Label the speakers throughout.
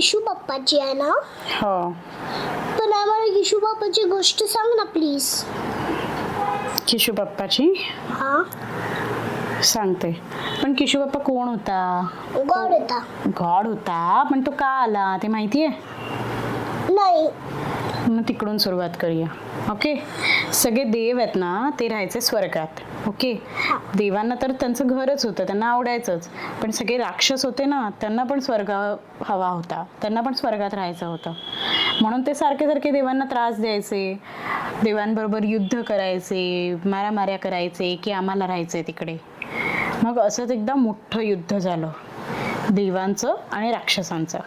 Speaker 1: बाप्पाची आहे ना?
Speaker 2: हो.
Speaker 1: पण आम्हाला येशू बाप्पाची गोष्ट सांग ना प्लीज
Speaker 2: किशू बाप्पाची?
Speaker 1: हा.
Speaker 2: सांगते. पण किशू बाप्पा कोण होता?
Speaker 1: गॉड होता.
Speaker 2: गॉड होता पण तो का आला ते माहिती आहे
Speaker 1: नाही.
Speaker 2: मग तिकडून सुरुवात करूया. ओके सगळे देव आहेत ना ते राहायचे स्वर्गात. ओके देवांना तर त्यांचं घरच होतं त्यांना आवडायचंच. पण सगळे राक्षस होते ना त्यांना पण स्वर्ग हवा होता. त्यांना पण स्वर्गात राहायचं होतं. म्हणून ते सारखे सारखे देवांना त्रास द्यायचे. देवांबरोबर युद्ध करायचे मारामाऱ्या करायचे की आम्हाला राहायचंय तिकडे. मग असंच एकदा मोठं युद्ध झालं. देवांचं आणि राक्षसांचं.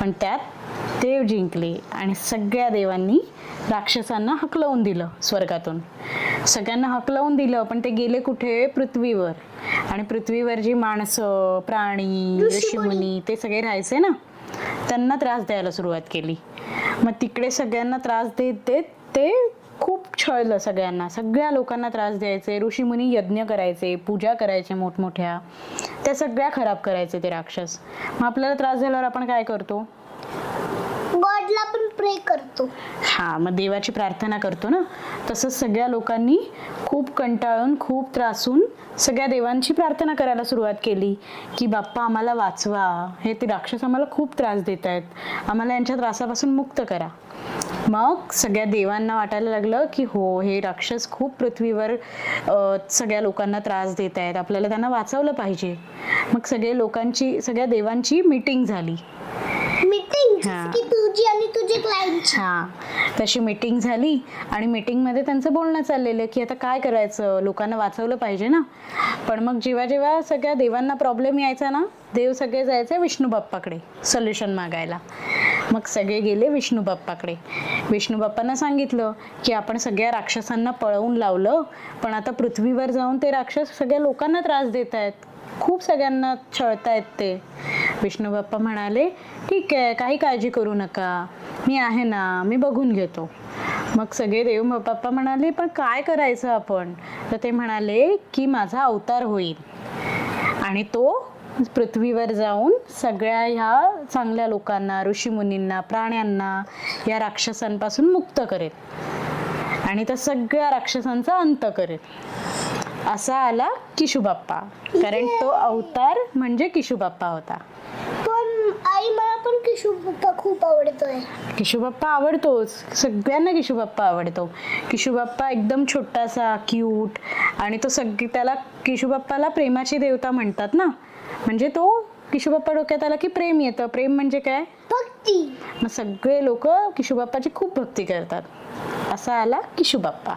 Speaker 2: पण त्यात देव जिंकले आणि सगळ्या देवांनी राक्षसांना हकलवून दिलं स्वर्गातून. सगळ्यांना हकलवून दिलं पण ते गेले कुठे? पृथ्वीवर. आणि पृथ्वीवर जी माणसं प्राणी ऋषीमुनी ते सगळे राहायचे ना त्यांना त्रास द्यायला सुरुवात केली. मग तिकडे सगळ्यांना त्रास देत देत ते खूप छळलं सगळ्यांना. सगळ्या लोकांना त्रास द्यायचे ऋषीमुनी यज्ञ करायचे पूजा करायचे मोठमोठ्या. त्या सगळ्या खराब करायचे ते राक्षस. मग आपल्याला त्रास झाल्यावर आपण काय करतो?
Speaker 1: गॉडला पण प्रे करतो.
Speaker 2: हा मग देवाची प्रार्थना करतो ना? तसंच सगळ्या लोकांनी खूप कंटाळून खूप त्रासून सगळ्या देवांची प्रार्थना करायला सुरुवात केली की बाप्पा आम्हाला वाचवा. हे ते राक्षस आम्हाला खूप त्रास देत आहेत. आम्हाला यांच्या त्रासापासून मुक्त करा. मग सगळ्या देवांना वाटायला लागलं की हो हे राक्षस खूप पृथ्वीवर सगळ्या लोकांना त्रास देत आहेत. आपल्याला त्यांना वाचवलं पाहिजे. मग सगळे लोकांची सगळ्या देवांची मीटिंग झाली.
Speaker 1: मीटिंग
Speaker 2: हा.
Speaker 1: की तुझी आणि तुझे क्लायंटची
Speaker 2: हा. तशी मीटिंग झाली आणि मीटिंगमध्ये त्यांचं बोलणं चाललेलं की आता काय करायचं? लोकांना वाचवलं पाहिजे ना. पण मग जेव्हा जेव्हा सगळ्या देवांना प्रॉब्लेम यायचा ना देव सगळे जायचे विष्णू बाप्पाकडे सोल्युशन मागायला. मग सगळे गेले विष्णू बाप्पाकडे. विष्णू बाप्पांना सांगितलं की आपण सगळ्या राक्षसांना पळवून लावलं पण आता पृथ्वीवर जाऊन ते राक्षस सगळ्या लोकांना त्रास देत आहेत खूप सगळ्यांना छळतायत ते. विष्णू बाप्पा म्हणाले ठीक आहे काही काळजी करू नका. मी आहे ना मी बघून घेतो. मग सगळे देव बाप्पा म्हणाले पण काय करायचं आपण? तर ते म्हणाले की माझा अवतार होईल. आणि तो पृथ्वीवर जाऊन सगळ्या ह्या चांगल्या लोकांना ऋषीमुनींना प्राण्यांना या राक्षसांपासून मुक्त करेल. आणि त्या सगळ्या राक्षसांचा अंत करेल. असा आला किशुबाप्पा कारण तो अवतार म्हणजे किशुबाप्पा होता.
Speaker 1: किशू खूप आवडतोय.
Speaker 2: किशुबाप्पा आवडतोच. सगळ्यांना किशुबाप्पा आवडतो. किशुबाप्पा एकदम छोटासा क्यूट आणि तो सगळी त्याला किशुबाप्पाला प्रेमाची देवता म्हणतात ना? म्हणजे तो किशुबाप्पा डोक्यात आला की प्रेम येतं. प्रेम म्हणजे काय?
Speaker 1: भक्ती.
Speaker 2: मग सगळे लोक किशुबाप्पाची खूप भक्ती करतात. असा आला किशुबाप्पा